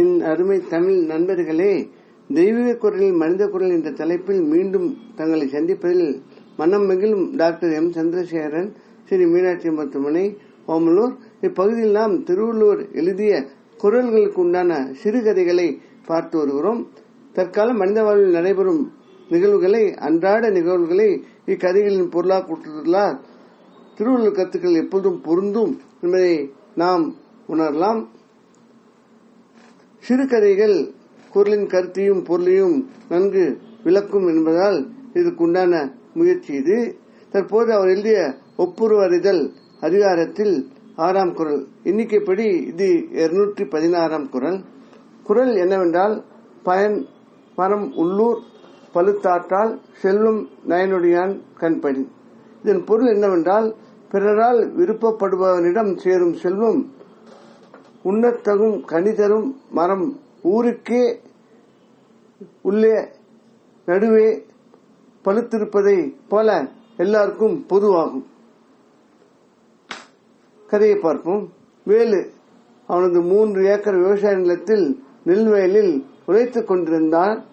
என் அருமை தமிழ் நண்பர்களே தெய்வீக குரலில் மனித குரல் என்ற தலைப்பில் மீண்டும் தங்களை சந்திப்பதில் மனம் மகிழும் டாக்டர் எம். சந்திரசேகரன் ஸ்ரீ மீனாட்சி மருத்துவமனை ஓமலூர். இப்பகுதியில் நாம் திருவள்ளுவர் எழுதிய குரல்களுக்கு உண்டான சிறுகதைகளை பார்த்து வருகிறோம். தற்கால மனித வாழ்வில் நடைபெறும் நிகழ்வுகளை அன்றாட நிகழ்வுகளை இக்கதைகளின் பொருளாக பொருளாக்குள்ளார் திருவள்ளுவர் கருத்துக்கள் எப்போதும் பொருந்தும் என்பதை நாம் உணரலாம். சிறுகதைகள் குரலின் கருத்தையும் பொருளையும் நன்கு விளக்கும் என்பதால் இதுக்குண்டான முயற்சி இது. தற்போது அவர் எழுதிய ஒப்புருவறிதல் அதிகாரத்தில் ஆறாம் குரல். எண்ணிக்கைப்படி இது இருநூற்றி பதினாறாம் குரல். குரல் என்னவென்றால் பயன் மரம் உள்ளூர் பழுத்தாற்றால் செல்வம் நயனுடையான் கண்படி. இதன் பொருள் என்னவென்றால் பிறரால் விருப்பப்படுபவனிடம் சேரும் செல்வம் உண்ணத்தகும் கனிதரும் மரம் ஊருக்கே உள்ளே நடுவே பழுத்திருப்பதை போல எல்லாருக்கும் பொதுவாகும். கதையை பார்ப்போம். வேலு அவனது மூன்று ஏக்கர் விவசாய நிலத்தில் நெல் வயலில் உழைத்துக் கொண்டிருந்தான்.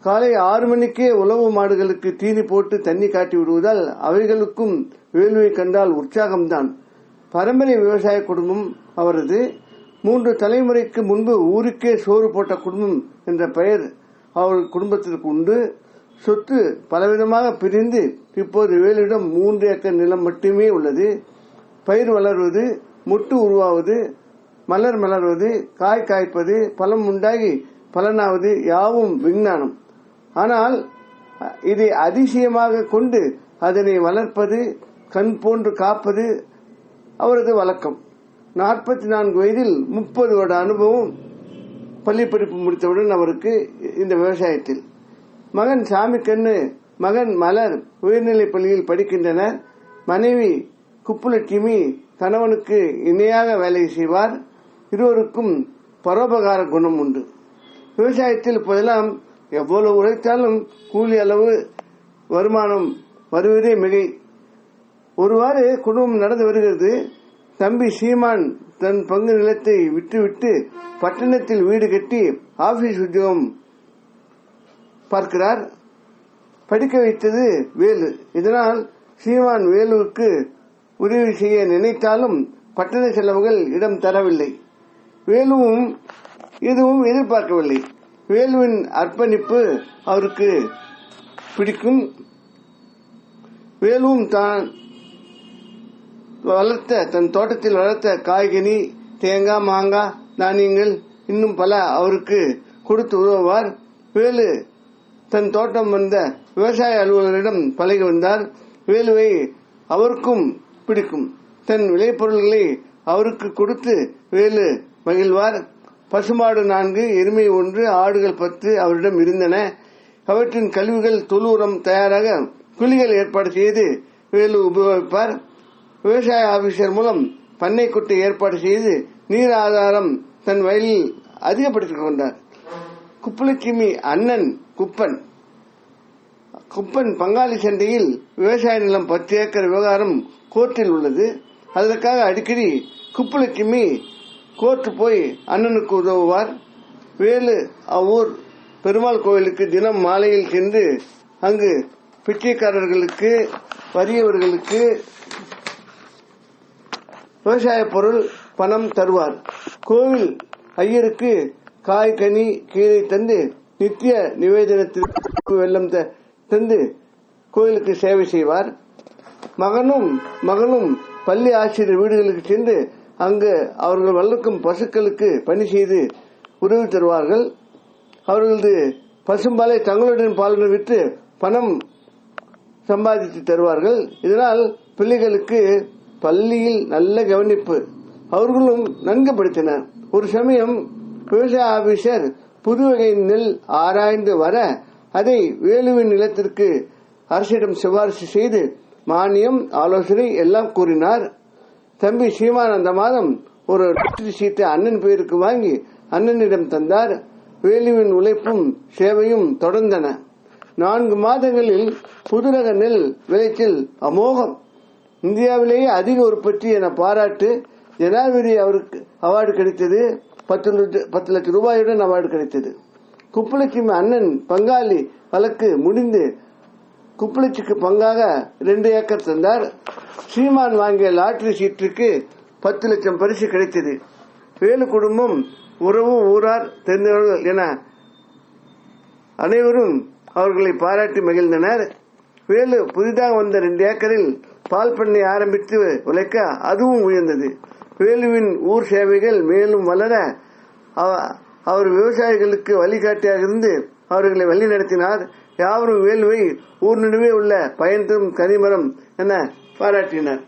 காலை ஆறு மணிக்கே உழவு மாடுகளுக்கு தீனி போட்டு தண்ணி காட்டி விடுவதால் அவைகளுக்கும் வேலுவை கண்டால் உற்சாகம்தான். பரம்பரை விவசாய குடும்பம் அவரது. மூன்று தலைமுறைக்கு முன்பு ஊருக்கே சோறு போட்ட குடும்பம் என்ற பெயர் அவர்கள் குடும்பத்திற்கு உண்டு. சொத்து பலவிதமாக பிரிந்து இப்போது வேலிடம் மூன்று ஏக்கர் நிலம் மட்டுமே உள்ளது. பயிர் வளர்வது முட்டு உருவாவது மலர் மலர்வது காய் காய்ப்பது பழம் உண்டாகி பலனாவது யாவும் விஞ்ஞானம். ஆனால் இதை அதிசயமாக கொண்டு அதனை வளர்ப்பது கண் போன்று காப்பது அவரது வழக்கம். நாற்பத்தி நான்கு வயதில் முப்பது வருட அனுபவம் பள்ளி படிப்பு முடித்தவுடன் அவருக்கு இந்த விவசாயத்தில். மகன் சாமி கண்ணு மகன் மலர் உயர்நிலைப் பள்ளியில் படிக்கின்றனர். மனைவி குப்புலட்சுமி கணவனுக்கு இணையாக வேலை செய்வார். இருவருக்கும் பரோபகார குணம் உண்டு. விவசாயத்தில் இப்போதெல்லாம் எவ்வளவு உழைத்தாலும் கூலி அளவு வருமானம் வருவதே மிகை ஒருவாறு குடும்பம் நடந்து வருகிறது. தம்பி சீமான் தன் பங்கு நிலத்தை விட்டுவிட்டு பட்டணத்தில் வீடு கட்டி ஆபீஸ் உத்தியோகம் பார்க்கிறார். படிக்க வைத்தது வேலு. இதனால் சீமான் வேலுவுக்கு உதவி செய்ய நினைத்தாலும் பட்டண செலவுகள் இடம் தரவில்லை. வேலுவும் எதுவும் எதிர்பார்க்கவில்லை. வேலுவின் அர்ப்பணிப்பு அவருக்கு பிடிக்கும். வேலுவும் தான் வளர்த்த தன் தோட்டத்தில் வளர்த்த காய்கனி தேங்காய் மாங்காய் தானியங்கள் இன்னும் பல அவருக்கு கொடுத்து உதவுவார். வேலு தன் தோட்டம் வந்த விவசாய அலுவலரிடம் பழகி வந்தார். வேலுவை அவருக்கும் பிடிக்கும். தன் விளைபொருள்களை அவருக்கு கொடுத்து வேலு மகிழ்வார். பசுமாடு நான்கு எருமை ஒன்று ஆடுகள் பத்து அவரிடம் இருந்தன. அவற்றின் கழிவுகள் தொழு தயாராக குழிகள் ஏற்பாடு செய்து வேலு உபயோகிப்பார். விவசாய ஆபீசர் மூலம் பண்ணை குட்டை ஏற்பாடு செய்து நீர் ஆதாரம் தன் வயலில் அதிகப்படுத்திக் கொண்டார். குப்புலட்சுமி அண்ணன் குப்பன். குப்பன் பங்காளி சந்தையில் விவசாய நிலம் பத்து ஏக்கர் விவகாரம் கோர்ட்டில் உள்ளது. அதற்காக அடிக்கடி குப்புலட்சுமி கோர்ட்டு போய் அண்ணனுக்கு உதவுவார். வேலு அவ்வூர் பெருமாள் கோயிலுக்கு தினம் மாலையில் சென்று அங்கு பிச்சைக்காரர்களுக்கு வறியவர்களுக்கு விவசாய பொருள் பணம் தருவார். கோவில் ஐயருக்கு காய் கனி கீரை தந்து நித்திய நிவேதனத்திற்கு வெள்ளம் தந்து கோயிலுக்கு சேவை செய்வார். மகனும் மகளும் பள்ளி ஆசிரியர் வீடுகளுக்கு சென்று அங்கு அவர்கள் வளர்க்கும் பசுக்களுக்கு பணி செய்து உதவி தருவார்கள். அவர்களது பசும்பாலை தங்களுடன் பாலுடன் விற்று பணம் சம்பாதித்து தருவார்கள். இதனால் பிள்ளைகளுக்கு பள்ளியில் நல்ல கவனிப்பு. அவர்களும் நன்கு படித்தனர் ஒரு சமயம் விவசாய ஆபீசர் புது வகை நெல் ஆராய்ந்து வர அதை வேலுவின் நிலத்திற்கு அரசிடம் சிபாரிசு செய்து மானியம் ஆலோசனை எல்லாம் கூறினார். தம்பி சீமான் அந்த மாதம் ஒரு சீட்டை அண்ணன் பேருக்கு வாங்கி அண்ணனிடம் தந்தார். வேலுவின் உழைப்பும் சேவையும் தொடர்ந்தன. நான்கு மாதங்களில் புதுரக நெல் விளைச்சல் அமோகம். இந்தியாவிலேயே அதிக உற்பத்தி என பாராட்டு ஜனாதிபதி அவருக்கு அவார்டு கிடைத்தது. பத்து பத்து லட்சம் ரூபாயுடன் அவார்டு கிடைத்தது. குப்புலட்சுமி அண்ணன் பங்காளி வழக்கு முடிந்து குப்புலட்சிக்கு பங்காக ரெண்டு ஏக்கர் தந்தார். சீமான் வாங்கிய லாட்டரி சீட்டுக்கு பத்து லட்சம் பரிசு கிடைத்தது. வேலு குடும்பம் உறவு ஊரார் தெரிந்தவர்கள் என அனைவரும் அவர்களை பாராட்டி மகிழ்ந்தனர். வேலு புதிதாக வந்த ரெண்டு ஏக்கரில் பால் பண்ணை ஆரம்பித்து உழைக்க அதுவும் உயர்ந்தது. வேலுவின் ஊர் சேவைகள் மேலும் வளர அவ- அவர் விவசாயிகளுக்கு வழிகாட்டியாக இருந்து அவர்களை வழிநடத்தினார் யாவரும் வேலுவை ஊர் நடுவே உள்ள பயன் தரும் கனிமரம் என பாராட்டினர்.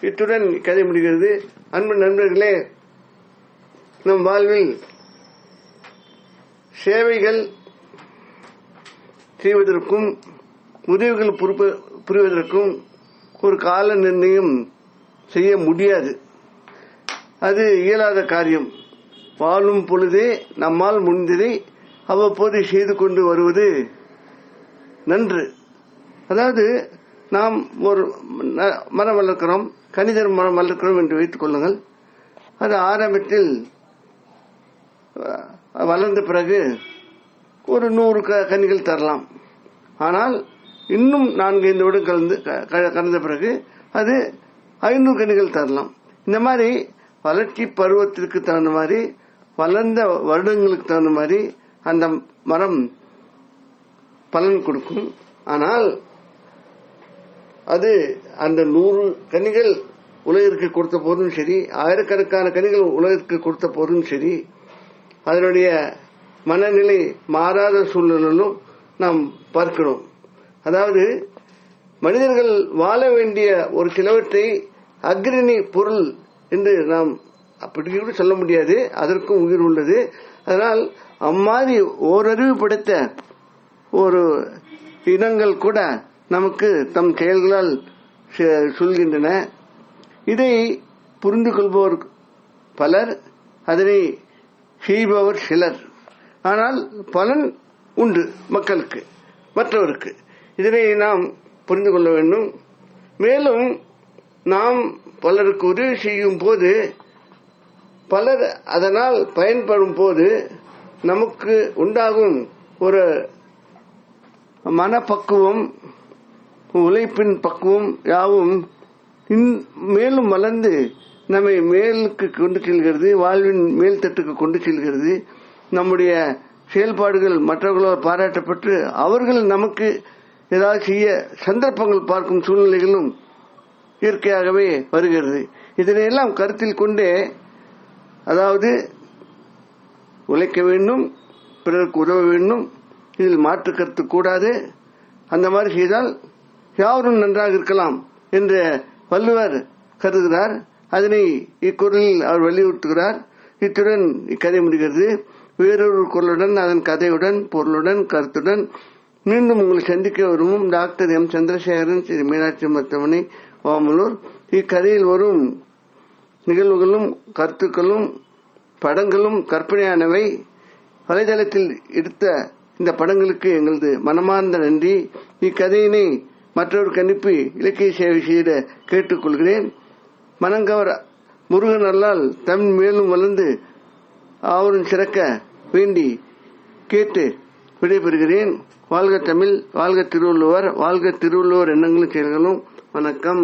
இத்துடன் கதை முடிகிறது. அன்பு நண்பர்களே நம் வாழ்வில் சேவைகள் செய்வதற்கும் உதவிகள் புரிப்ப- புரிவதற்கும் ஒரு கால நிர்ணயம் செய்ய முடியாது. அது இயலாத காரியம். வாழும் பொழுதே நம்மால் முடிந்ததை அவ்வப்போது செய்து கொண்டு வருவது நன்று. அதாவது நாம் ஒரு மரம் வளர்க்கிறோம் கணிதர் மரம் வளர்க்கிறோம் என்று வைத்துக் கொள்ளுங்கள். அது ஆரம்பத்தில் வளர்ந்த பிறகு ஒரு நூறு க- கனிகள் தரலாம். ஆனால் இன்னும் நான்கு ஐந்து வருடம் கலந்து க- க- கடந்த பிறகு அது ஐநூறு கனிகள் தரலாம். இந்த மாதிரி வளர்ச்சி பருவத்திற்கு தகுந்த மாதிரி வளர்ந்த வருடங்களுக்கு தகுந்த மாதிரி அந்த மரம் பலன் கொடுக்கும். ஆனால் அது அந்த நூறு கனிகள் உலகிற்கு கொடுத்த போதும் சரி ஆயிரக்கணக்கான கனிகள் உலகிற்கு கொடுத்த போதும் சரி அதனுடைய மனநிலை மாறாத சூழ்நிலையிலும் நாம் பார்க்கிறோம். அதாவது மனிதர்கள் வாழ வேண்டிய ஒரு சிலவற்றை அக்ரிணி பொருள் என்று நாம் அப்படி கூட சொல்ல முடியாது. அதற்கும் உயிர் உள்ளது. அதனால் அம்மாதிரி ஓரறிவு படைத்த ஒரு இனங்கள் கூட நமக்கு தம் செயல்களால் சொல்கின்றன. இதை புரிந்து கொள்பவர் பலர் அதனை செய்பவர் சிலர். ஆனால் பலன் உண்டு மக்களுக்கு மற்றவருக்கு. இதனை நாம் புரிந்து கொள்ள வேண்டும். மேலும் நாம் பலருக்கு உதவி செய்யும் போது பலர் அதனால் பயன்படும் போது நமக்கு உண்டாகும் ஒரு மனப்பக்குவம் உழைப்பின் பக்குவம் யாவும் மேலும் வளர்ந்து நம்மை மேலுக்கு கொண்டு செல்கிறது வாழ்வின் மேல் தட்டுக்கு கொண்டு செல்கிறது. நம்முடைய செயல்பாடுகள் மற்றவர்களால் பாராட்டப்பட்டு அவர்கள் நமக்கு ஏதாவது செய்ய சந்தர்ப்பங்கள் பார்க்கும் சூழ்நிலைகளும் இயற்கையாகவே வருகிறது. இதனையெல்லாம் கருத்தில் கொண்டே அதாவது உழைக்க வேண்டும் பிறருக்கு உதவ வேண்டும் இதில் மாற்று கருத்து கூடாது. அந்த மாதிரி செய்தால் யாவரும் நன்றாக இருக்கலாம் என்று வள்ளுவர் கருதுகிறார். அதனை இக்குரலில் அவர் வலியுறுத்துகிறார். இத்துடன் இக்கதை முடிகிறது. வேறொரு குரலுடன் அதன் கதையுடன் பொருளுடன் கருத்துடன் மீண்டும் உங்களை சந்திக்க விரும்பும் டாக்டர் எம். சந்திரசேகரன் ஸ்ரீ மீனாட்சி மருத்துவமனை ஓமலூர் இக்கதையில் வரும் நிகழ்வுகளும் கருத்துக்களும் படங்களும் கற்பனையானவை. வலைதளத்தில் எடுத்த இந்த படங்களுக்கு எங்களது மனமார்ந்த நன்றி. இக்கதையினை மற்றொருக்கு அனுப்பி இலக்கிய சேவை செய்த கேட்டுக்கொள்கிறேன். மனங்கவர் முருகன் அல்லால் தமிழ் மேலும் வளர்ந்து அவரும் சிறக்க வேண்டி கேட்டு விடைபெறுகிறேன். வாழ்க தமிழ் வாழ்க திருவள்ளுவர் வாழ்க திருவள்ளுவர் எண்ணங்களும் செயல்களும் வணக்கம்.